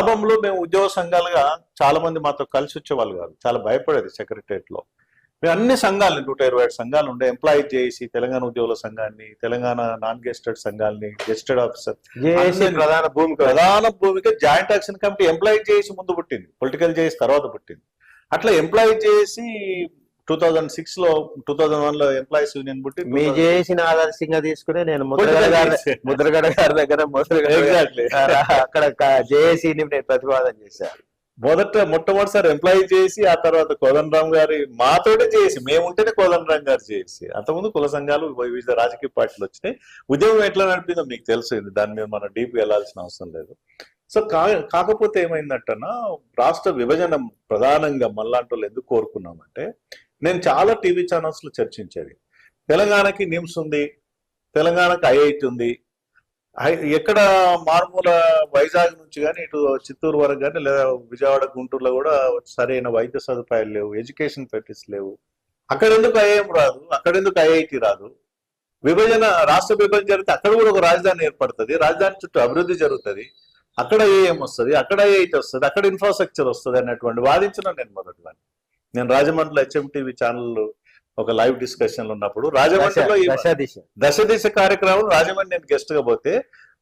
ప్రారంభంలో మేము ఉద్యోగ సంఘాలుగా చాలా మంది మాతో కలిసి వచ్చేవాళ్ళు కాదు. చాలా భయపడేది సెక్రటరియట్లో. మేము అన్ని సంఘాలు నూట ఇరవై ఏడు సంఘాలు ఉండే. ఎంప్లాయీ చేసి తెలంగాణ ఉద్యోగుల సంఘాన్ని తెలంగాణ నాన్ గెస్టెడ్ సంఘాలని గెస్టెడ్ ఆఫీసర్ జేఏసీ అన్ని- ప్రధాన భూమిక. ప్రధాన భూమిక జాయింట్ యాక్షన్ కమిటీ. ఎంప్లాయీ చేసి ముందు పుట్టింది. పొలిటికల్ చేసి తర్వాత పుట్టింది. అట్లా ఎంప్లాయీ చేసి టూ థౌజండ్ సిక్స్లో టూ థౌజండ్ వన్లో ఎంప్లాయీస్ యూనియన్ పుట్టి మీ జేఏసీని ఆదర్శంగా తీసుకుని నేను ముద్రగడ గారి. ముద్రగడ గారి దగ్గర. అక్కడ జేఏసీని నేను ప్రతిపాదన చేశాను మొదట మొట్టమొదటిసారి ఎంప్లాయీ చేసి ఆ తర్వాత కోదండరామ్ గారి మాతోటే చేసి మేముంటేనే కోదండరామ్ గారు చేసి అంతకుముందు కుల సంఘాలు వివిధ రాజకీయ పార్టీలు వచ్చినాయి ఉద్యమం ఎట్లా నడిపిందో మీకు తెలుసు దాని మీద మనం డీప్ వెళ్ళాల్సిన అవసరం లేదు సో కాకపోతే ఏమైందంటనా రాష్ట్ర విభజన ప్రధానంగా మళ్ళాంటి వాళ్ళు ఎందుకు కోరుకున్నామంటే నేను చాలా టీవీ ఛానల్స్లో చర్చించేది. తెలంగాణకి నిమ్స్ ఉంది తెలంగాణకి ఐఐటి ఉంది. ఎక్కడ మారుమూల వైజాగ్ నుంచి కానీ ఇటు చిత్తూరు వరకు కానీ లేదా విజయవాడ గుంటూరులో కూడా సరైన వైద్య సదుపాయాలు లేవు ఎడ్యుకేషన్ ఫెసిలిటీస్ లేవు. అక్కడ ఎందుకు ఐఐఎం రాదు? అక్కడ ఎందుకు ఐఐటి రాదు? విభజన రాష్ట్ర విభజన జరిగితే అక్కడ కూడా ఒక రాజధాని ఏర్పడుతుంది. రాజధాని చుట్టూ అభివృద్ధి జరుగుతుంది. అక్కడ ఏఎం వస్తుంది అక్కడ ఐఐటి వస్తుంది అక్కడ ఇన్ఫ్రాస్ట్రక్చర్ వస్తుంది అన్నటువంటి వాదించిన నేను మొదటి నేను రాజమండ్రిలో హెచ్ఎం టీవీ ఛానల్ ఒక లైవ్ డిస్కషన్లో ఉన్నప్పుడు రాజమండ్రిలో దశ దిశ కార్యక్రమం రాజమండ్రి నేను గెస్ట్గా పోతే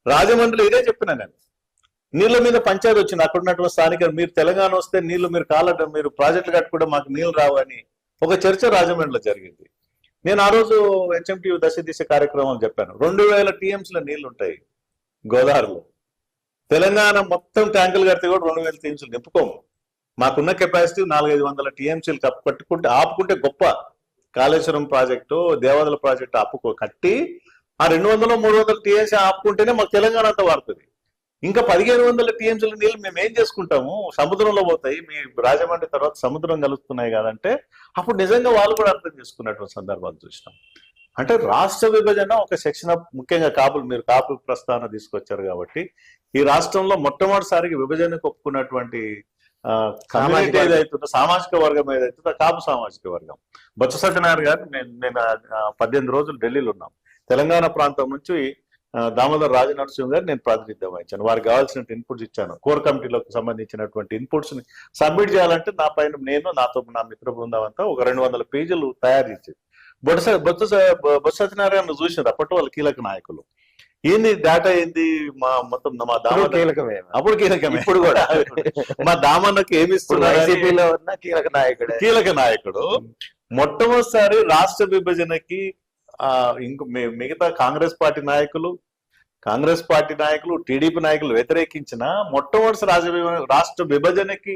రాజమండ్రిలో ఇదే చెప్పిన నేను. నీళ్ళ మీద పంచాయతీ వచ్చింది. అక్కడ ఉన్నటువంటి స్థానిక మీరు తెలంగాణ వస్తే నీళ్ళు మీరు కాలటం మీరు ప్రాజెక్టులు కట్టుకుంటే మాకు నీళ్ళు రావని ఒక చర్చ రాజమండ్రిలో జరిగింది. నేను ఆ రోజు హెచ్ఎంటీ దశ దిశ కార్యక్రమం చెప్పాను. రెండు వేల టీఎంసీల నీళ్ళు ఉంటాయి గోదావరిలో. తెలంగాణ మొత్తం ట్యాంకులు కడితే కూడా రెండు వేల టీఎంసీలు నింపుకోము. మాకున్న కెపాసిటీ నాలుగైదు వందల టీఎంసీలు కట్టుకుంటే ఆపుకుంటే గొప్ప కాళేశ్వరం ప్రాజెక్టు దేవాదల ప్రాజెక్టు ఆపుకో కట్టి ఆ రెండు వందల మూడు వందల టీఎంసీ ఆపుకుంటేనే మాకు తెలంగాణ అంతా వాడుతుంది. ఇంకా పదిహేను వందల టీఎంసీల నీళ్ళు మేము ఏం చేసుకుంటాము? సముద్రంలో పోతాయి. మీ రాజమండ్రి తర్వాత సముద్రం కలుస్తున్నాయి కదంటే అప్పుడు నిజంగా వాళ్ళు కూడా అర్థం చేసుకున్నటువంటి సందర్భాలు చూసినాం. అంటే రాష్ట్ర విభజన ఒక శిక్షణ ముఖ్యంగా కాపులు మీరు కాపు ప్రస్థానం తీసుకొచ్చారు కాబట్టి ఈ రాష్ట్రంలో మొట్టమొదటిసారికి విభజనకు ఒప్పుకున్నటువంటి కమ్యూనిటీ. ఏదైతుందో సామాజిక వర్గం ఏదైతుందో కాపు సామాజిక వర్గం. బొత్స సత్యనారాయణ గారు నేను నేను పద్దెనిమిది రోజులు ఢిల్లీలో ఉన్నాం. తెలంగాణ ప్రాంతం నుంచి దామోదర్ రాజనరసింహ గారు నేను ప్రాతినిధ్యం వహించాను. వారికి కావాల్సిన ఇన్పుట్స్ ఇచ్చాను. కోర్ కమిటీలకు సంబంధించినటువంటి ఇన్పుట్స్ని సబ్మిట్ చేయాలంటే నా పైన నేను నాతో నా మిత్ర బృందం అంతా ఒక రెండు వందల పేజీలు తయారు చేసేది. బొత్స బొత్స బొత్స సత్యనారాయణ చూసినారు. అప్పటి వాళ్ళు కీలక నాయకులు. ఏంది డేటా ఏంది? మా మొత్తం మా దామోదర్ కీలకమే. అప్పుడు కీలకమే. ఇప్పుడు కూడా. మా దామన్నకు ఏమి ఇస్తున్నారు ఉన్న కీలక నాయకుడే. కీలక నాయకుడు. మొట్టమొదటిసారి రాష్ట్ర విభజనకి ఆ ఇంక మిగతా కాంగ్రెస్ పార్టీ నాయకులు కాంగ్రెస్ పార్టీ నాయకులు టీడీపీ నాయకులు వ్యతిరేకించిన మొట్టమొదటి విభజన రాష్ట్ర విభజనకి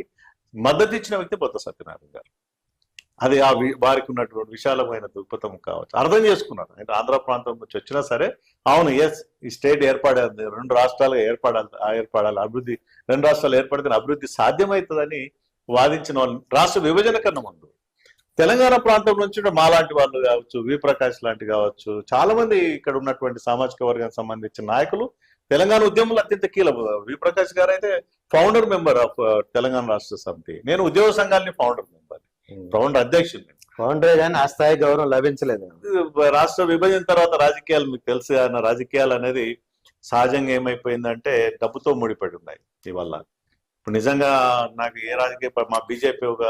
మద్దతు ఇచ్చిన వ్యక్తి బొత్త సత్యనారాయణ గారు. అది ఆ వి- వారికి ఉన్నటువంటి విశాలమైన దృక్పథం కావచ్చు. అర్థం చేసుకున్నారు. అంటే ఆంధ్ర ప్రాంతం నుంచి వచ్చినా సరే అవును ఎస్ ఈ స్టేట్ ఏర్పడాలి రెండు రాష్ట్రాలుగా ఏర్పడాలి ఏర్పడాలి అభివృద్ధి రెండు రాష్ట్రాలు ఏర్పడితే అభివృద్ధి సాధ్యమవుతుందని వాదించిన వాళ్ళు రాష్ట్ర విభజన కన్నా ముందు. తెలంగాణ ప్రాంతం నుంచి మా మాలాంటి వాళ్ళు కావచ్చు వి ప్రకాష్ లాంటి కావచ్చు చాలా మంది ఇక్కడ ఉన్నటువంటి సామాజిక వర్గానికి సంబంధించిన నాయకులు తెలంగాణ ఉద్యమంలో అత్యంత కీలక. వి ప్రకాష్ గారు అయితే ఫౌండర్ మెంబర్ ఆఫ్ తెలంగాణ రాష్ట్ర సమితి. నేను ఉద్యోగ సంఘాలని ఫౌండర్ మెంబర్ ఫౌండర్ అధ్యక్షుడిని ఫౌండరే కానీ ఆ స్థాయి గౌరవం లభించలేదు. రాష్ట్ర విభజన తర్వాత రాజకీయాలు మీకు తెలుసు అన్న రాజకీయాలు అనేది సహజంగా ఏమైపోయిందంటే డబ్బుతో ముడిపడి ఉన్నాయి ఇవల్ల ఇప్పుడు నిజంగా నాకు ఏ రాజకీయ మా బీజేపీ ఒక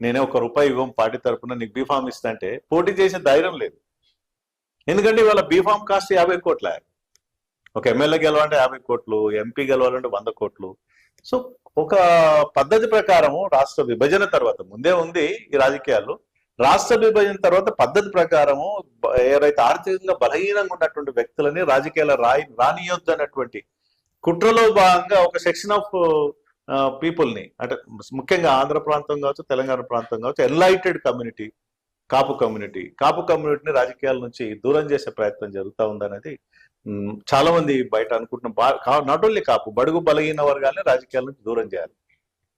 నేనే ఒక రూపాయి ఇవ్వం పార్టీ తరపున నీకు బీఫామ్ ఇస్తా అంటే పోటీ చేసే ధైర్యం లేదు. ఎందుకంటే ఇవాళ బీఫామ్ కాస్ట్ యాభై కోట్ల. ఒక ఎమ్మెల్యే గెలవాలంటే యాభై కోట్లు ఎంపీ గెలవాలంటే వంద కోట్లు. సో ఒక పద్ధతి ప్రకారము రాష్ట్ర విభజన తర్వాత ముందే ఉంది ఈ రాజకీయాలు రాష్ట్ర విభజన తర్వాత పద్ధతి ప్రకారము ఎవరైతే ఆర్థికంగా బలహీనంగా ఉన్నటువంటి వ్యక్తులని రాజకీయాల రాయి రానియొద్దు అన్నటువంటి కుట్రలో భాగంగా ఒక సెక్షన్ ఆఫ్ పీపుల్ని అంటే ముఖ్యంగా ఆంధ్ర ప్రాంతం కావచ్చు తెలంగాణ ప్రాంతం కావచ్చు enlightened community Kapu community Kapu కమ్యూనిటీని రాజకీయాల నుంచి దూరం చేసే ప్రయత్నం జరుగుతూ ఉందనేది చాలా మంది బయట అనుకుంటున్న నాట్ ఓన్లీ కాపు బడుగు బలహీన వర్గాల్ని రాజకీయాల నుంచి దూరం చేయాలి.